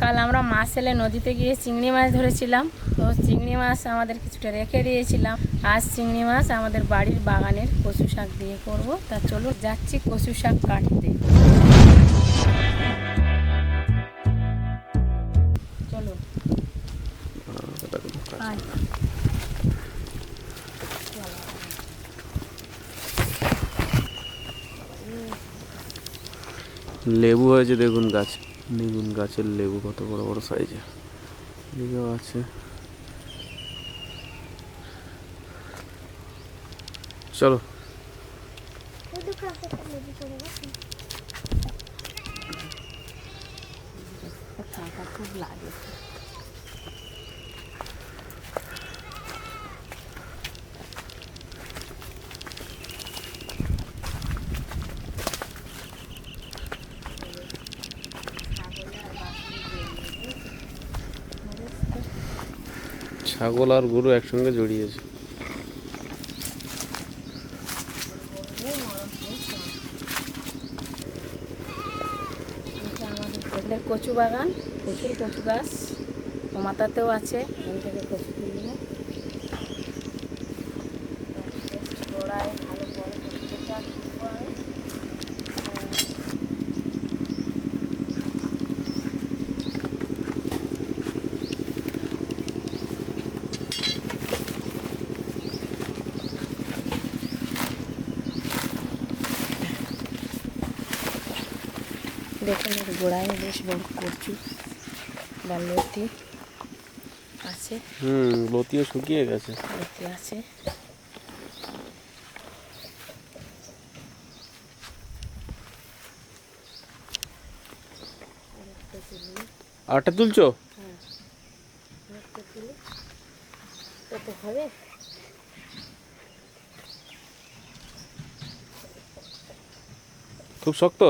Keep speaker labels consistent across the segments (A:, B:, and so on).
A: কাল আমরা মাছ এলে নদীতে গিয়ে চিংড়ি মাছ ধরেছিলাম। তো চিংড়ি মাছ আমাদের কিছুটা রেখে দিয়েছিলাম। আজ চিংড়ি মাছ আমাদের বাড়ির বাগানের কচু শাক দিয়ে করব। তা চলো যাচ্ছি কচু শাক কাটতে।
B: লেবু হয়েছে দেখুন গাছ। দেখুন গাছের লেবু কত বড় বড় সাইজে এদিকেও আছে। চলো।
A: খুব লাগে।
B: ছাগল আর গরু একসঙ্গে জড়িয়েছে।
A: কচু বাগান, প্রচুর কচু গাছ। কমাতাতেও আছে, এখান থেকে কচু তুলবো গোড়ায় ভালো বড় কচু গাছ তুলবো আমি। দেখুন এর গোড়ায় বেশ বড় কচু বা লতি আছে।
B: হুম লতিও শুকিয়ে গেছে।
A: লতি আছে।
B: আটটা তুলছো?
A: হবে?
B: খুব শক্ত?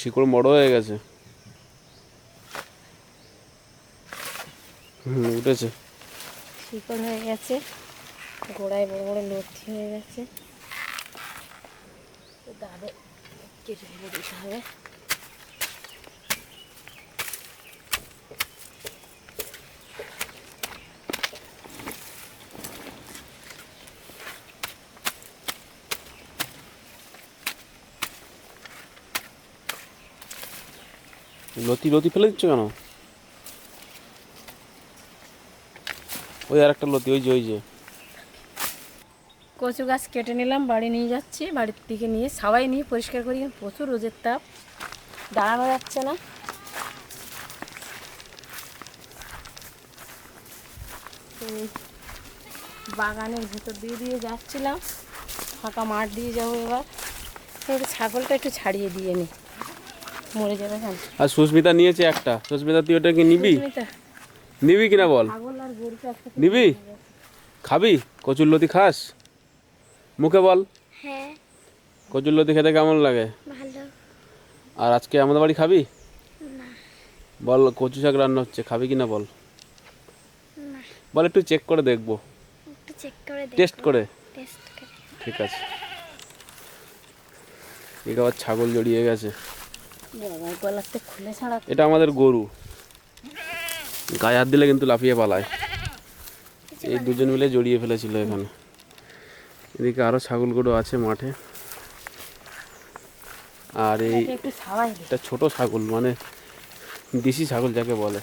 B: শিকড় বড় হয়ে গেছে। হুম, উঠেছে।
A: শিকড় হয়ে গেছে। গোড়ায় বড় বড় লতি হয়ে গেছে। দাদা, কেটে দিতে হবে।
B: লতি লতি ফেলে দিচ্ছ কেন? ওই আর একটা লতি, ওই যে ওই যে।
A: কচু গাছ কেটে নিলাম, বাড়ি নিয়ে যাচ্ছি, বাড়ির দিকে নিয়ে সবাই নিয়ে পরিষ্কার করি। প্রচুর রোদের তাপ, দাঁড়ানো যাচ্ছে না। বাগানের ভেতর দিয়ে দিয়ে যাচ্ছিলাম, ফাঁকা মাঠ দিয়ে যাব এবার ছাগলটা একটু ছাড়িয়ে দিয়ে নি। মরে যাবে কেন
B: আর সুস্মিতা নিয়েছে একটা। সুস্মিতা তুই ওটা কি নিবি? নিবি কিনা বল? নিবি? খাবি? কচুর লতি খাস? মুখে বল।
C: হ্যাঁ।
B: কচুর লতি খেতে কেমন লাগে? আর আজকে আমাদের বাড়ি খাবি? বল কচু শাক রান্না হচ্ছে খাবি কিনা বল?
C: না।
B: বল একটু চেক করে দেখব।
C: একটু চেক করে দেখ
B: টেস্ট করে।
C: টেস্ট করে।
B: ঠিক আছে। একে আবার ছাগল জড়িয়ে গেছে
A: বাবার গলাতে খুলে ছাড়া
B: এটা আমাদের গরু। গায়ে হাত দিলে কিন্তু লাফিয়ে পালায়। এই দুজন মিলে জড়িয়ে ফেলেছিল এখানে। এদিকে আরও ছাগল গরু আছে মাঠে। আর এই
A: একটা
B: ছোট ছাগল মানে দেশি ছাগল যাকে বলে।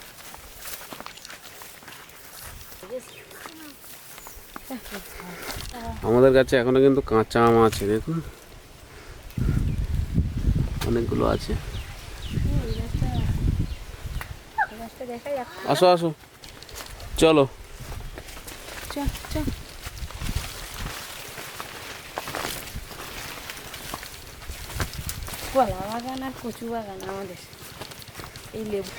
B: আমাদের কাছে এখনও কিন্তু কাঁচা আম আছে, দেখুন। অনেকগুলো আছে। আসো আসো। চলো।
A: কলা বাগান আর কচু বাগান আমাদের। এই লেবু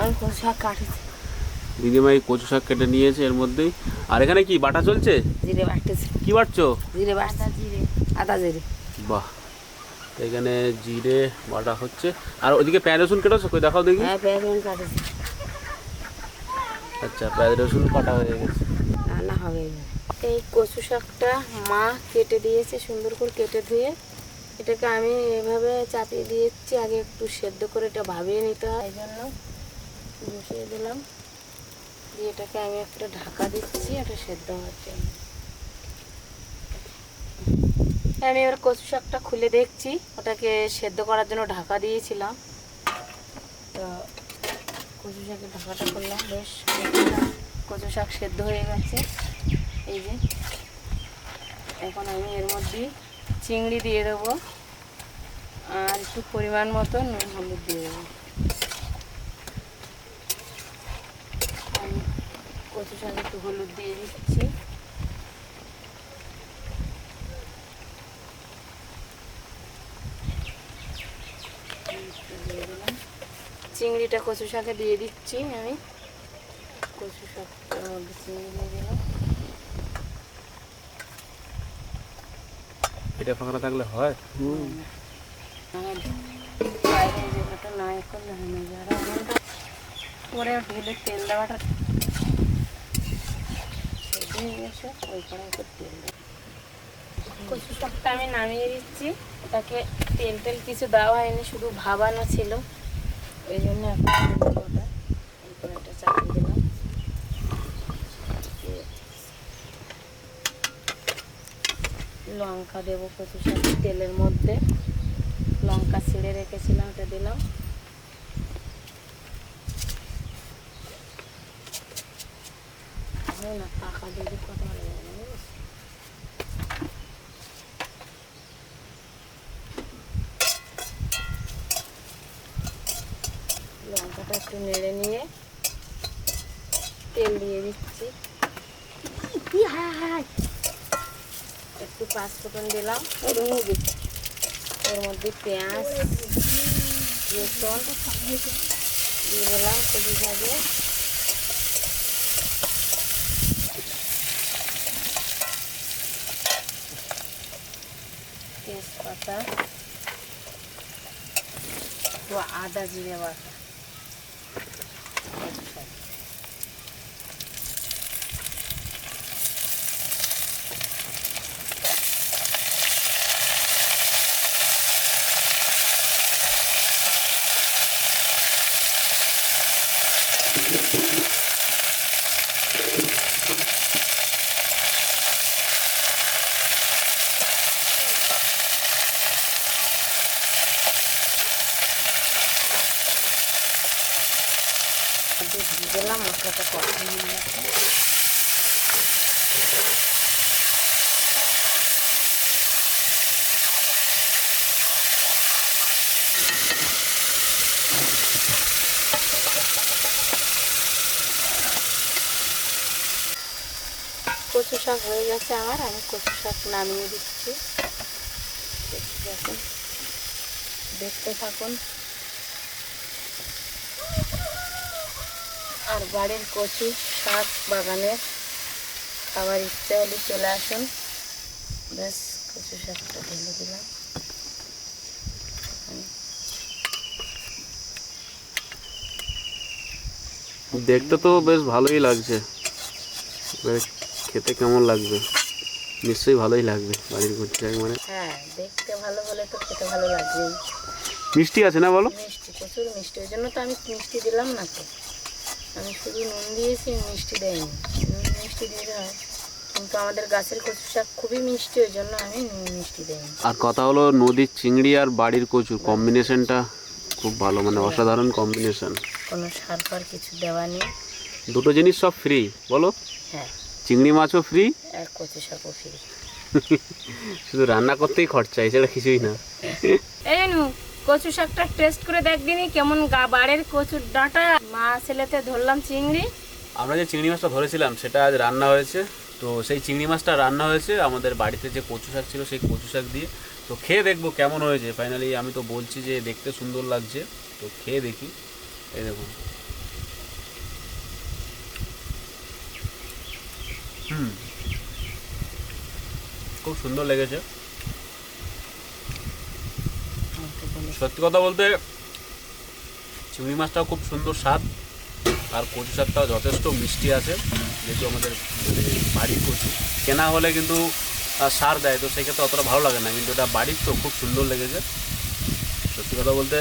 A: আমি কচু শাক কাটেছি।
B: দিদিমা এই কচু শাক কেটে নিয়েছে এর মধ্যেই। আর এখানে কি বাটা চলছে?
A: জিরে বাটতেছি।
B: কি বাটছো?
A: জিরে বাটা জিরে আদা জিরে।
B: বাহ। এখানে জিরে বাটা হচ্ছে। আর ওদিকে পেঁয়াজ রসুন কেটেছো? কই দেখাও দেখি।
A: হ্যাঁ পেঁয়াজ কাটেছি।
B: আচ্ছা পেঁয়াজ রসুন কাটা হয়ে গেছে।
A: রান্না হবে। এই কচু শাকটা মা কেটে দিয়েছে সুন্দর করে কেটে ধুয়ে। এটাকে আমি এভাবে চাপিয়ে দিয়েছি আগে একটু সেদ্ধ করে এটা ভাবিয়ে নিতে হয়। এই জন্য বসিয়ে দিলাম। দিয়ে এটাকে আমি একটা ঢাকা দিচ্ছি, এটা সেদ্ধ হওয়ার জন্য। আমি এবার কচু শাকটা খুলে দেখছি, ওটাকে সেদ্ধ করার জন্য ঢাকা দিয়েছিলাম। তো কচু শাকের ঢাকাটা করলাম বেশ কচু শাক সেদ্ধ হয়ে গেছে। এই যে, এখন আমি এর মধ্যে চিংড়ি দিয়ে দেবো, আর একটু পরিমাণ মতো নুন, হলুদ দিয়ে দেবো আমি কচু শাকে একটু হলুদ দিয়ে দিচ্ছি। চিংড়িটা কচু শাকে দিয়ে দিচ্ছি আমি। কচু শাকটার মধ্যে চিংড়ি দিয়ে দিলাম।
B: এটা ফাঁকা থাকলে হয়
A: আমাদের পরে ঢেলে তেল দেওয়াটা হয়ে গেছে ওই একটু তেল কচু শাকটা আমি নামিয়ে দিচ্ছি। ওটাকে তেল টেল কিছু দেওয়া হয়নি, শুধু ভাবানো ছিল। ওই জন্য ওটা। এই করে চাপিয়ে দিলাম। লঙ্কা দেবো কচু শাক তেলের মধ্যে। লঙ্কা ছিঁড়ে রেখেছিলাম, ওটা দিলাম। না লঙ্কাটা একটু নেড়ে নিয়ে তেল দিয়ে দিচ্ছি। একটু পাঁচ ফোটন দিলাম। ওর মধ্যে ওর মধ্যে পেঁয়াজ, রসুন দিয়ে দিলাম কচু তেজপাতা তো আদা জিরে বাটা কচু শাক। দিয়ে দিয়ে দিলাম মশলাটা কষা নিয়ে গেছে কচু শাক হয়ে গেছে আমার, আমি কচু শাক নামিয়ে দিচ্ছি। দেখতে থাকুন। দেখতে থাকুন। আর বাড়ির কচু শাক বাগানের খাবার ইচ্ছে হলে চলে আসুন। ব্যাস, কচু শাকটা ঢেলে দিলাম।
B: দেখতে তো বেশ ভালোই লাগছে। খেতে কেমন লাগবে? নিশ্চয়ই ভালোই লাগবে বাড়ির করছে মানে
A: হ্যাঁ দেখতে ভালো হলে তো খেতে ভালো লাগবে
B: মিষ্টি আছে না বলো?
A: মিষ্টি প্রচুর মিষ্টি ওই জন্য তো আমি মিষ্টি দিলাম না তো। আমি শুধু নুন দিয়েছি মিষ্টি দেয়নি নুন মিষ্টি দিতে হয় কিন্তু আমাদের গাছের কচু শাক খুবই মিষ্টি ওই জন্য আমি নুন মিষ্টি দেয়নি
B: আর কথা হলো নদীর চিংড়ি আর বাড়ির কচুর কম্বিনেশনটা খুব ভালো মানে অসাধারণ কম্বিনেশন
A: কোনো সার ফার কিছু দেওয়া নেই।
B: দুটো জিনিস সব ফ্রি বলো?
A: হ্যাঁ।
B: চিংড়ি মাছও ফ্রি
A: আর কচু শাকও ফ্রি
B: শুধু রান্না করতেই খরচা এছাড়া কিছুই না।
A: এই নু কচু শাকটা টেস্ট করে দেখদিনি কেমন গা বাড়ির কচুর ডাঁটা। মা ছেলেতে ধরলাম চিংড়ি।
B: আমরা যে চিংড়ি মাছটা ধরেছিলাম সেটা আজ রান্না হয়েছে। তো সেই চিংড়ি মাছটা রান্না হয়েছে আমাদের বাড়িতে যে কচু শাক ছিল সেই কচু শাক দিয়ে। তো খেয়ে দেখব কেমন হয়েছে। ফাইনালি আমি তো বলছি যে দেখতে সুন্দর লাগছে। তো খেয়ে দেখি। এই দেখুন। হুম। খুব সুন্দর লেগেছে। সত্যি কথা বলতে, চিংড়ি মাছটাও খুব সুন্দর স্বাদ, আর কচু শাকটাও যথেষ্ট মিষ্টি আছে, যেহেতু আমাদের বাড়ির কচু। কেনা হলে কিন্তু সার দেয়, তো সেক্ষেত্রে অতটা ভালো লাগে না, কিন্তু এটা বাড়ির তো খুব সুন্দর লেগেছে। সত্যি কথা বলতে,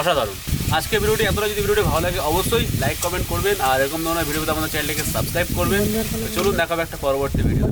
B: অসাধারণ। আজকে ভিডিওটি এতটা। যদি ভিডিওটি ভালো লাগে, অবশ্যই লাইক কমেন্ট করবেন। আর এরকম ধরনের ভিডিওতে আমাদের চ্যানেলটিকে সাবস্ক্রাইব করবেন। চলুন, দেখাবে একটা পরবর্তী ভিডিও